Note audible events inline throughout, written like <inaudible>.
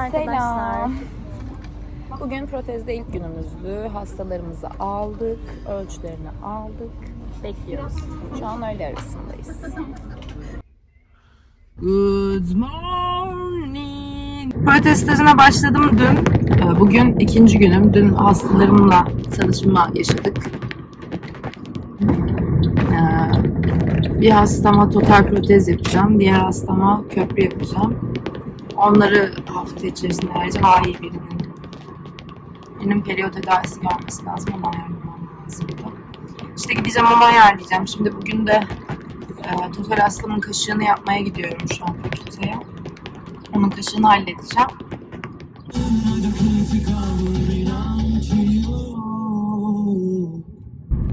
arkadaşlar. Selam. Bugün protezde ilk günümüzdü. Hastalarımızı aldık, ölçülerini aldık. Bekliyoruz. Şu an öğle arasındayız. Good morning. Protez stajına başladım dün. Ee, Bugün ikinci günüm. Dün hastalarımla tanışma yaşadık. Ee, Bir hastama total protez yapacağım. Diğer hastama köprü yapacağım. Onları hafta içerisinde ayrıca daha iyi birinin benim periyot tedavisi görmesi lazım. Onu ayarlamam lazımdı. İşte gideceğim onu ayarlayacağım. Şimdi bugün de e, total hastamın kaşığını yapmaya gidiyorum şu an fakülteye. Onun kaşığını halledeceğim.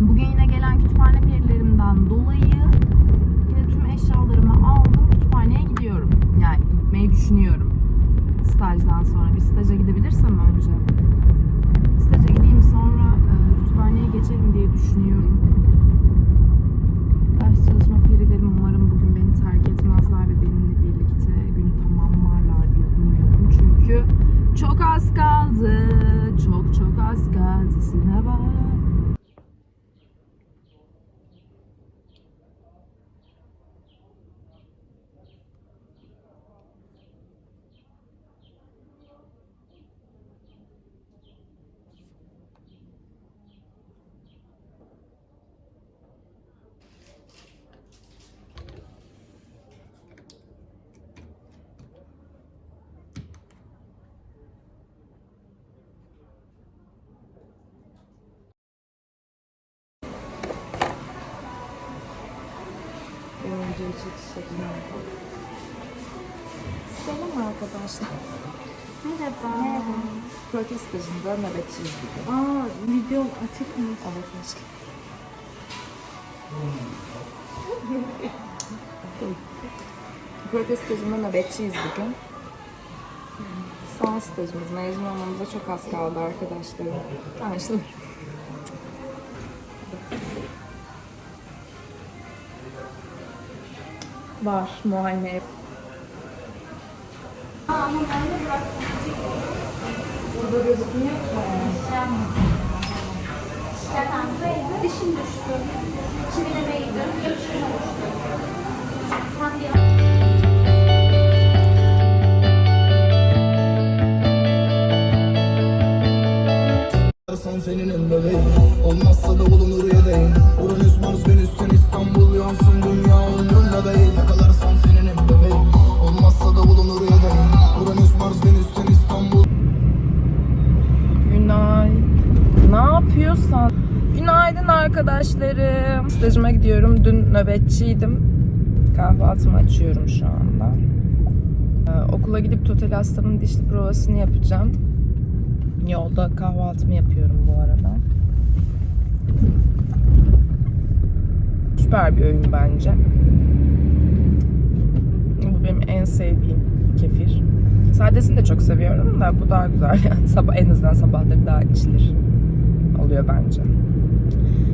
Bugün yine gelen kütüphane perilerimden dolayı yine tüm eşyalarımı aldım. Kütüphaneye gidiyorum. Yani gitmeyi düşünüyorum. Stajdan sonra. Bir staja gidebilirsem önce. Staja gideyim sonra e, geçelim diye düşünüyorum. Ders çalışma perilerim umarım bugün beni terk etmezler ve benimle birlikte günü tamamlarlar diye umuyorum. Çünkü çok az kaldı. Çok çok az kaldı sınava. Selam arkadaşlar. Merhaba. Merhaba. Protest stajında nöbetçiyiz bugün. Aa, video açık mı? Evet aşkım. <laughs> Protest stajında nöbetçiyiz bugün. Son stajımız. Mezun olmamıza çok az kaldı arkadaşlarım. Anlaşılır. Var muayene. Burada gözükmüyor ki. Dişim düştü. Çivilemeydi, yapışım oluştu. Tam bir Son senin en bebeğim Olmazsa da bulunur yedeğin Uranüs Mars Venüs sen İstanbul yansın dünya umrumda değil Yakalarsan senin en bebeğim Olmazsa da bulunur yedeğin Uranüs Mars Venüs sen İstanbul Günay. Ne yapıyorsan? Günaydın arkadaşlarım. Stajıma gidiyorum. Dün nöbetçiydim. Kahvaltımı açıyorum şu anda. Ee, okula gidip total hastamın dişli provasını yapacağım. Yolda kahvaltımı yapıyorum bu arada. Süper bir öğün bence. Bu benim en sevdiğim kefir. Sadesini de çok seviyorum da bu daha güzel yani. <laughs> Sabah, en azından sabahları daha içilir oluyor bence.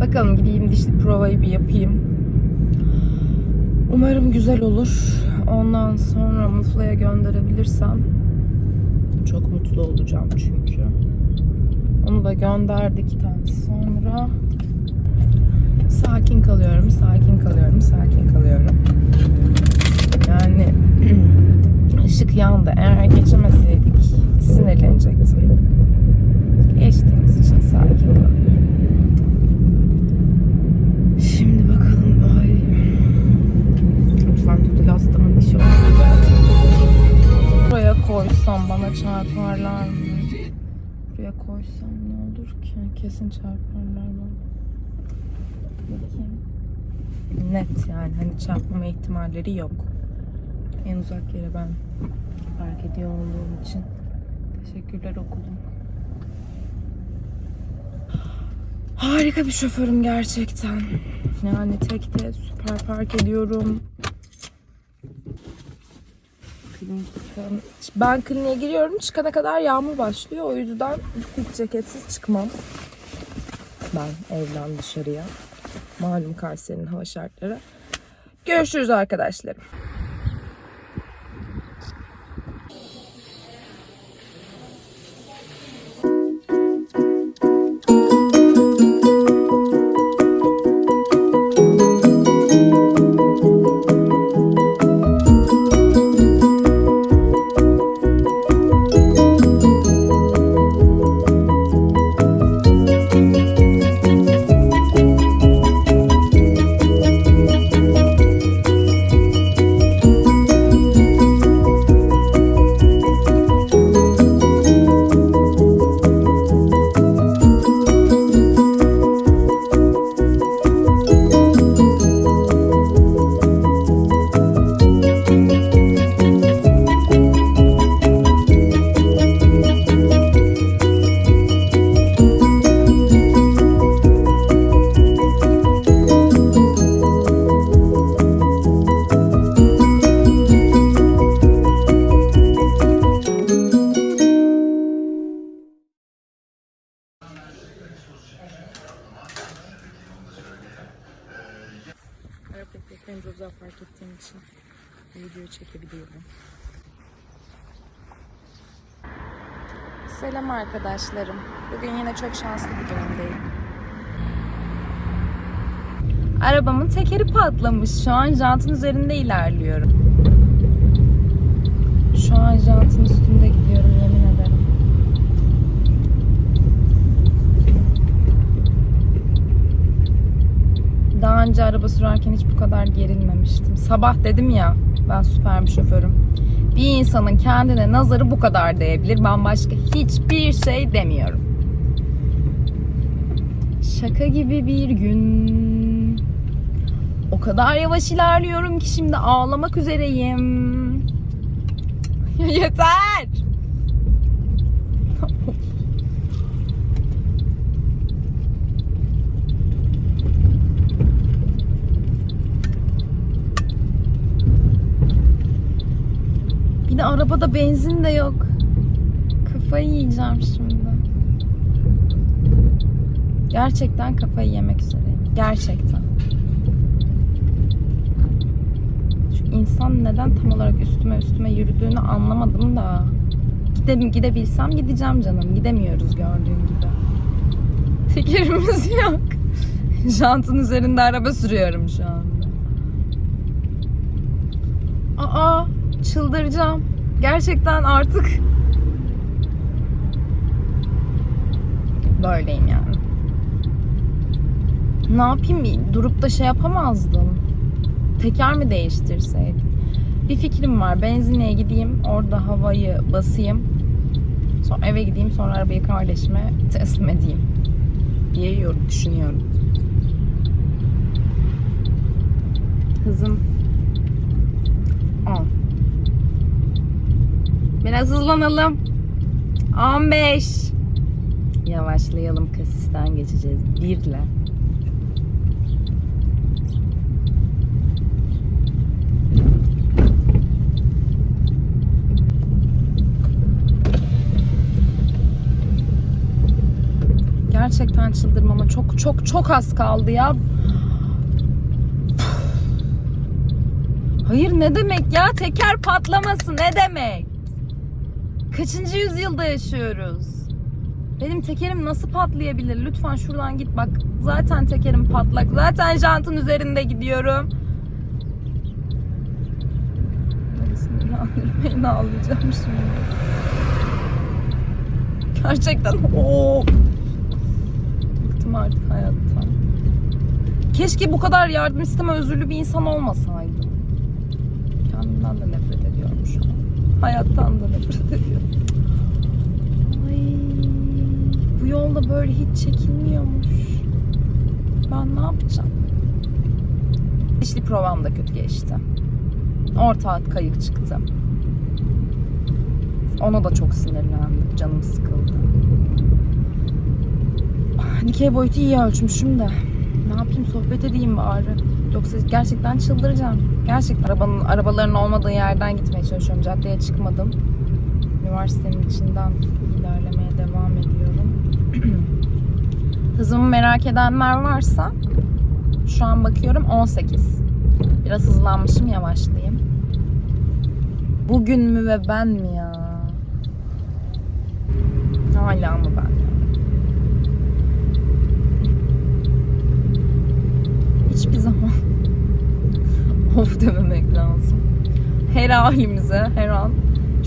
Bakalım gideyim dişli provayı bir yapayım. Umarım güzel olur. Ondan sonra Mufla'ya gönderebilirsem çok mutlu olacağım çünkü. Onu da gönerdikten sonra sakin kalıyorum, sakin kalıyorum, sakin kalıyorum. Yani <clears throat> ışık yandı. Eğer geçemeseydik sinirlenecektim. Geçtiğimiz için sakin kalıyorum. Koysam bana çarparlar mı? Buraya koysam ne olur ki? Kesin çarparlar bana. Bakayım. Net yani hani çarpmama ihtimalleri yok. En uzak yere ben fark ediyor olduğum için teşekkürler okulum. Harika bir şoförüm gerçekten. Yani tekte süper park ediyorum. Klinikten- Ben kliniğe giriyorum. Çıkana kadar yağmur başlıyor. O yüzden hiç ceketsiz çıkmam. Ben evden dışarıya. Malum Kayseri'nin hava şartları. Görüşürüz arkadaşlarım. Ekmeklerini uzağa fark ettiğim için videoyu çekebiliyorum. Selam arkadaşlarım. Bugün yine çok şanslı bir günümdeyim. Arabamın tekeri patlamış. Şu an jantın üzerinde ilerliyorum. Şu an jantın üstünde gidiyorum yemin ederim. Daha önce araba sürerken hiç bu kadar gerilmemiştim. Sabah dedim ya ben süper bir şoförüm. Bir insanın kendine nazarı bu kadar değebilir. Ben başka hiçbir şey demiyorum. Şaka gibi bir gün. O kadar yavaş ilerliyorum ki şimdi ağlamak üzereyim. <laughs> Yeter. Bir de arabada benzin de yok. Kafayı yiyeceğim şimdi. Gerçekten kafayı yemek üzereyim. Gerçekten. Şu insan neden tam olarak üstüme üstüme yürüdüğünü anlamadım da. Gidelim gidebilsem gideceğim canım. Gidemiyoruz gördüğün gibi. Tekerimiz <laughs> yok. Jantın üzerinde araba sürüyorum şu anda. Aa, çıldıracağım. Gerçekten artık böyleyim yani. Ne yapayım? Durup da şey yapamazdım. Teker mi değiştirseydim? Bir fikrim var. Benzinliğe gideyim. Orada havayı basayım. Sonra eve gideyim. Sonra arabayı kardeşime teslim edeyim. diye yorum düşünüyorum. Hızım 10. Biraz hızlanalım. 15. Yavaşlayalım kasisten geçeceğiz. Birle. Gerçekten çıldırmama çok çok çok az kaldı ya. Hayır ne demek ya? Teker patlaması ne demek? Kaçıncı yüzyılda yaşıyoruz? Benim tekerim nasıl patlayabilir? Lütfen şuradan git bak. Zaten tekerim patlak. Zaten jantın üzerinde gidiyorum. Bismillahirrahmanirrahim. ağlayacağım şimdi. Gerçekten o Bıktım artık hayattan. Keşke bu kadar yardım isteme özürlü bir insan olmasaydım. Kendimden de nefret. Hayattan da nefret ediyorum. Ay, bu yolda böyle hiç çekilmiyormuş. Ben ne yapacağım? İşli provam da kötü geçti. Orta at kayık çıktı. Ona da çok sinirlendim. Canım sıkıldı. Dikey boyutu iyi ölçmüşüm de. Ne yapayım sohbet edeyim bari. Yoksa gerçekten çıldıracağım. Gerçekten arabanın, arabaların olmadığı yerden gitmeye çalışıyorum. Caddeye çıkmadım. Üniversitenin içinden ilerlemeye devam ediyorum. <clears throat> Hızımı merak edenler varsa şu an bakıyorum 18. Biraz hızlanmışım yavaşlayayım. Bugün mü ve ben mi ya? Hala mı ben zaman of <laughs> dememek lazım. Her halimize her an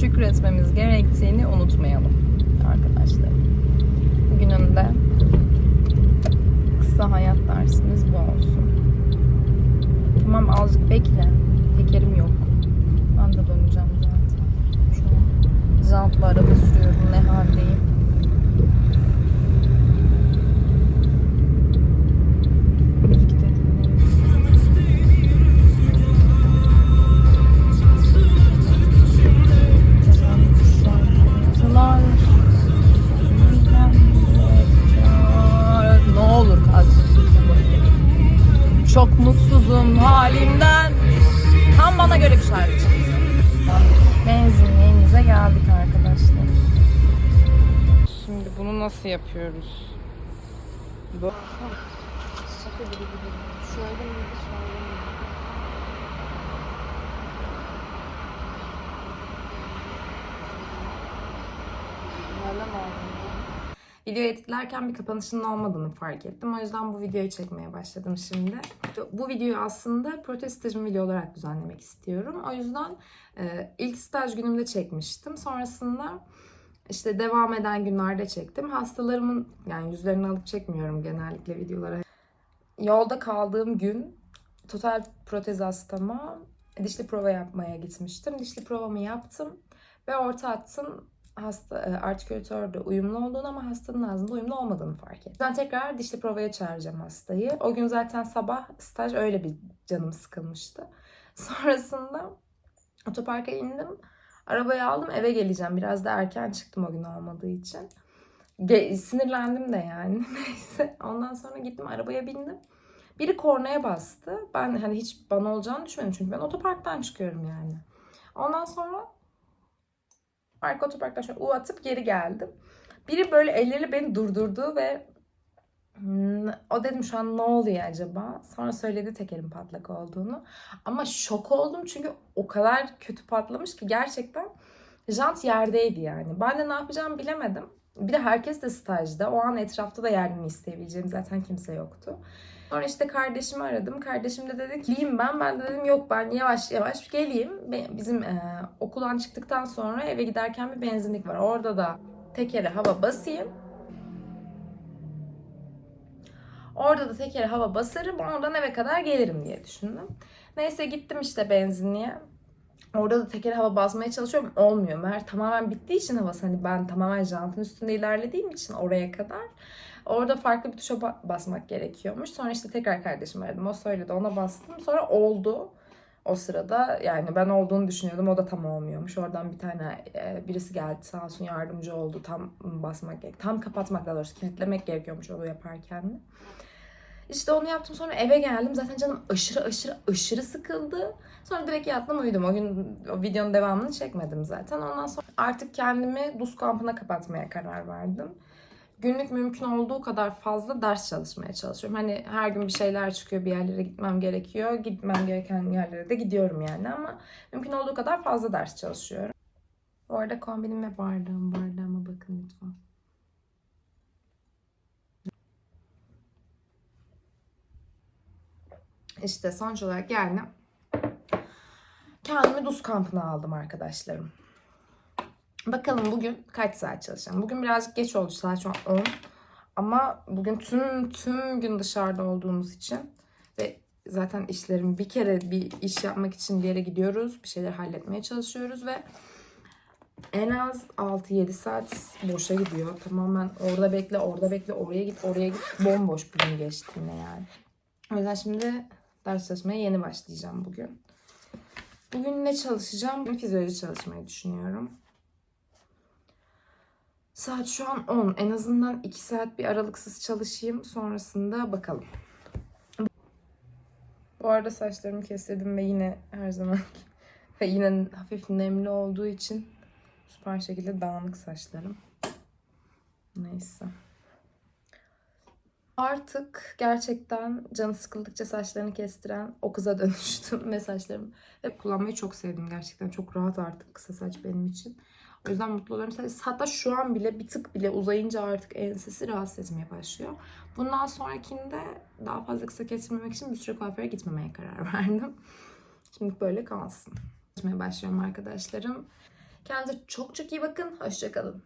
şükretmemiz gerektiğini unutmayalım arkadaşlar. Bugünün de kısa hayat dersimiz bu olsun. Tamam azıcık bekle. Tekerim yok. Ben de döneceğim zaten. Şu an jantla araba sürüyorum. Ne haldeyim. Bunu nasıl yapıyoruz? Bu... Şöyle miydi, şöyle miydi? Böyle editlerken bir kapanışının olmadığını fark ettim. O yüzden bu videoyu çekmeye başladım şimdi. Bu videoyu aslında protestörüm video olarak düzenlemek istiyorum. O yüzden e, ilk staj günümde çekmiştim. Sonrasında işte devam eden günlerde çektim. Hastalarımın yani yüzlerini alıp çekmiyorum genellikle videolara. Yolda kaldığım gün total protez hastama dişli prova yapmaya gitmiştim. Dişli provamı yaptım ve orta attım hasta e, artikülatörde uyumlu olduğunu ama hastanın ağzında uyumlu olmadığını fark ettim. Ben tekrar dişli provaya çağıracağım hastayı. O gün zaten sabah staj öyle bir canım sıkılmıştı. <laughs> Sonrasında otoparka indim. Arabayı aldım eve geleceğim. Biraz da erken çıktım o gün olmadığı için. Ge- sinirlendim de yani. <laughs> Neyse. Ondan sonra gittim arabaya bindim. Biri kornaya bastı. Ben hani hiç bana olacağını düşünmedim çünkü ben otoparktan çıkıyorum yani. Ondan sonra arka otoparktan şöyle U atıp geri geldim. Biri böyle elleriyle beni durdurdu ve o dedim şu an ne oluyor acaba? Sonra söyledi tekerin patlak olduğunu. Ama şok oldum çünkü o kadar kötü patlamış ki gerçekten jant yerdeydi yani. Ben de ne yapacağımı bilemedim. Bir de herkes de stajda. O an etrafta da yardım isteyebileceğim zaten kimse yoktu. Sonra işte kardeşimi aradım. Kardeşim de dedi ki "Geleyim ben. Ben de dedim yok ben yavaş yavaş geleyim. Bizim e, okuldan çıktıktan sonra eve giderken bir benzinlik var. Orada da tekere hava basayım. Orada da tekere hava basarım. Oradan eve kadar gelirim diye düşündüm. Neyse gittim işte benzinliğe. Orada da teker hava basmaya çalışıyorum. Olmuyor. Meğer tamamen bittiği için havası. Hani ben tamamen jantın üstünde ilerlediğim için oraya kadar. Orada farklı bir tuşa ba- basmak gerekiyormuş. Sonra işte tekrar kardeşim aradım. O söyledi. Ona bastım. Sonra oldu. O sırada yani ben olduğunu düşünüyordum. O da tam olmuyormuş. Oradan bir tane e, birisi geldi sağ olsun yardımcı oldu. Tam basmak. Tam kapatmak daha doğrusu kilitlemek gerekiyormuş onu yaparken de. İşte onu yaptım sonra eve geldim. Zaten canım aşırı aşırı aşırı sıkıldı. Sonra direkt yattım uyudum. O gün o videonun devamını çekmedim zaten. Ondan sonra artık kendimi buz kampına kapatmaya karar verdim. Günlük mümkün olduğu kadar fazla ders çalışmaya çalışıyorum. Hani her gün bir şeyler çıkıyor, bir yerlere gitmem gerekiyor. Gitmem gereken yerlere de gidiyorum yani ama mümkün olduğu kadar fazla ders çalışıyorum. Bu arada kombinim ve bardağım, bardağıma bakın lütfen. İşte sonuç olarak geldim. Kendimi Duz kampına aldım arkadaşlarım. Bakalım bugün kaç saat çalışacağım. Bugün birazcık geç oldu saat şu an 10. Ama bugün tüm tüm gün dışarıda olduğumuz için ve zaten işlerim bir kere bir iş yapmak için bir yere gidiyoruz. Bir şeyler halletmeye çalışıyoruz ve en az 6-7 saat boşa gidiyor. Tamamen orada bekle, orada bekle, oraya git, oraya git. Bomboş bugün geçti yine yani. O yüzden şimdi ders çalışmaya yeni başlayacağım bugün. Bugün ne çalışacağım? Fizyoloji çalışmayı düşünüyorum. Saat şu an 10. En azından 2 saat bir aralıksız çalışayım. Sonrasında bakalım. Bu arada saçlarımı kestirdim ve yine her zaman <laughs> ve yine hafif nemli olduğu için süper şekilde dağınık saçlarım. Neyse. Artık gerçekten canı sıkıldıkça saçlarını kestiren o kıza <laughs> dönüştüm ve saçlarımı hep kullanmayı çok sevdim gerçekten. Çok rahat artık kısa saç benim için. O yüzden mutlu oluyorum. Hatta şu an bile bir tık bile uzayınca artık ensesi rahatsız etmeye başlıyor. Bundan sonrakinde daha fazla kısa kestirmemek için bir süre kuaföre gitmemeye karar <laughs> verdim. Şimdi böyle kalsın. Gitmeye başlıyorum arkadaşlarım. Kendinize çok çok iyi bakın. Hoşçakalın.